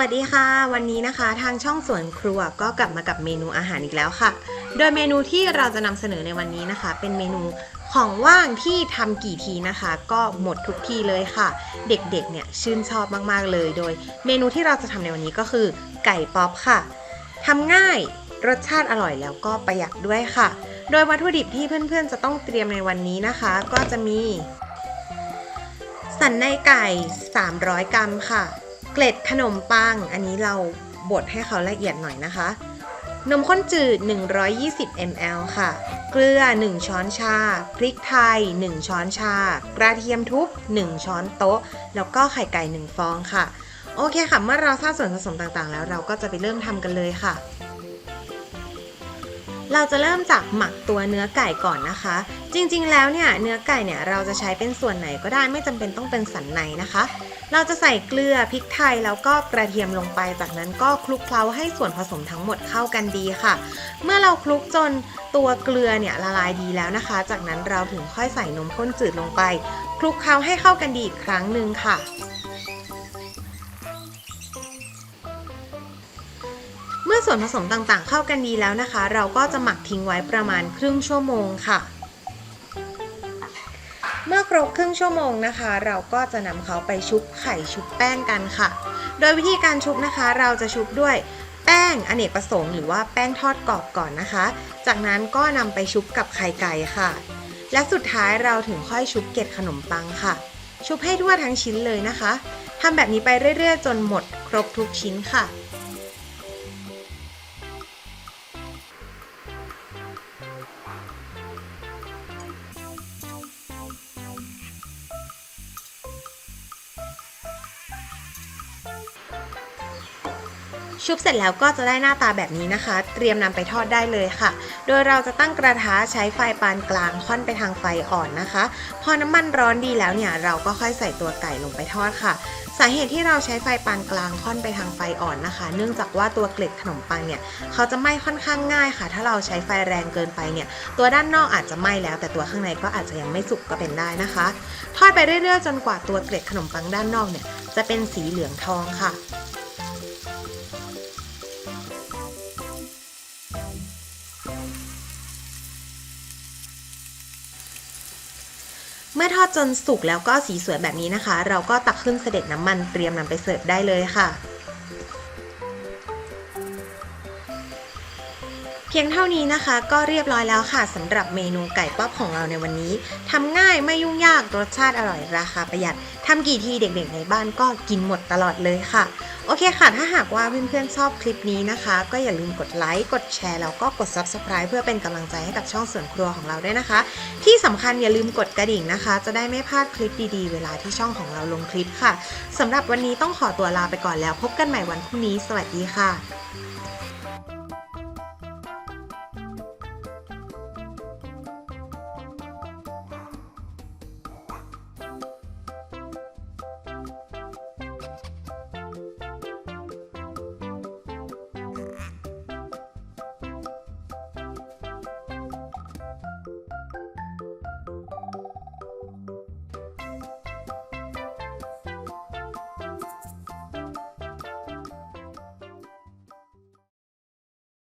วัสดีค่ะ วันนี้นะคะทางช่องสวนครัวก็กลับมากับเมนูอาหารอีกแล้วค่ะ โดยเมนูที่เราจะนำเสนอในวันนี้นะคะ เป็นเมนูของว่างที่ทำกี่ทีนะคะ ก็หมดทุกทีเลยค่ะ เด็กๆเนี่ยชื่นชอบมากๆเลย โดยเมนูที่เราจะทำในวันนี้ก็คือ ไก่ป๊อปค่ะทำง่ายรสชาติอร่อยแล้วก็ประหยัดด้วยค่ะ โดยวัตถุดิบที่เพื่อนๆ จะต้องเตรียมในวันนี้นะคะ ก็จะมี สันในไก่ 300 กรัมค่ะ เกล็ดขนมปัง อันนี้เราบดให้เขาละเอียดหน่อยนะคะ นมข้นจืด 120 ml ค่ะ เกลือ 1 ช้อนชา พริกไทย 1 ช้อนชา กระเทียมทุบ 1 ช้อนโต๊ะ แล้วก็ไข่ไก่ 1 ฟองค่ะ โอเคค่ะ เมื่อเราทราบส่วนผสมต่างๆ แล้วเราก็จะไปเริ่มทำกันเลยค่ะ เราจะเริ่มจากหมักตัวเนื้อไก่ก่อนนะคะ จริงๆ แล้วเนี่ยเนื้อไก่เนี่ยเราจะใช้เป็นส่วนไหนก็ได้ไม่จำเป็นต้องเป็นสันในนะคะ เราจะใส่เกลือพริกไทยแล้วก็กระเทียมลงไป จากนั้นก็คลุกเคล้าให้ส่วนผสมทั้งหมดเข้ากันดีค่ะ เมื่อเราคลุกจนตัวเกลือเนี่ยละลายดีแล้วนะคะ จากนั้นเราถึงค่อยใส่นมข้นจืดลงไป คลุกเคล้าให้เข้ากันดีอีกครั้งหนึ่งค่ะ ส่วนผสมต่างๆ เข้ากันดีแล้วนะคะ เราก็จะหมักทิ้งไว้ประมาณครึ่งชั่วโมงค่ะ เมื่อครบครึ่งชั่วโมงนะคะ เราก็จะนำเขาไปชุบไข่ชุบแป้งกันค่ะ โดยวิธีการชุบนะคะ เราจะชุบด้วยแป้งอเนกประสงค์หรือว่าแป้งทอดกรอบก่อนนะคะ จากนั้นก็นำไปชุบกับไข่ไก่ค่ะ และสุดท้ายเราถึงค่อยชุบเกล็ดขนมปังค่ะ ชุบให้ทั่วทั้งชิ้นเลยนะคะทำแบบนี้ไปเรื่อยๆ จนหมดครบทุกชิ้นค่ะ ชุบเสร็จแล้วก็จะได้หน้าตาแบบนี้นะคะ เตรียมนำไปทอดได้เลยค่ะ โดยเราจะตั้งกระทะใช้ไฟปานกลางค่อนไปทางไฟอ่อนนะคะ พอน้ำมันร้อนดีแล้วเนี่ยเราก็ค่อยใส่ตัวไก่ลงไปทอดค่ะ สาเหตุที่เราใช้ไฟปานกลางค่อนไปทางไฟอ่อนนะคะ เนื่องจากว่าตัวเกล็ดขนมปังเนี่ยเขาจะไหม้ค่อนข้างง่ายค่ะ ถ้าเราใช้ไฟแรงเกินไปเนี่ยตัวด้านนอกอาจจะไหม้แล้ว แต่ตัวข้างในก็อาจจะยังไม่สุกก็เป็นได้นะคะ ทอดไปเรื่อยๆจนกว่าตัวเกล็ดขนมปังด้านนอกเนี่ยจะเป็นสีเหลืองทองค่ะ เมื่อทอดจนสุกแล้วก็สีสวยแบบนี้นะคะ เราก็ตักขึ้นเสด็จน้ำมันเตรียมนำไปเสิร์ฟได้เลยค่ะ เพียงเท่านี้นะคะก็เรียบร้อยแล้วค่ะสำหรับเมนูไก่ป๊อปของเราในวันนี้ทำง่ายไม่ยุ่งยากรสชาติอร่อยราคาประหยัดทำกี่ทีเด็กๆในบ้านก็กินหมดตลอดเลยค่ะ โอเคค่ะ ถ้าหากว่าเพื่อนๆชอบคลิปนี้นะคะ ก็อย่าลืมกดไลค์ กดแชร์แล้วก็กด Subscribe เพื่อเป็นกำลังใจให้กับช่องส่วนครัวของเราด้วยนะคะ ที่สำคัญอย่าลืมกดกระดิ่งนะคะ จะได้ไม่พลาดคลิปดีๆ เวลาที่ช่องของเราลงคลิปค่ะสำหรับวันนี้ต้องขอตัวลาไปก่อนแล้ว พบกันใหม่วันพรุ่งนี้ สวัสดีค่ะ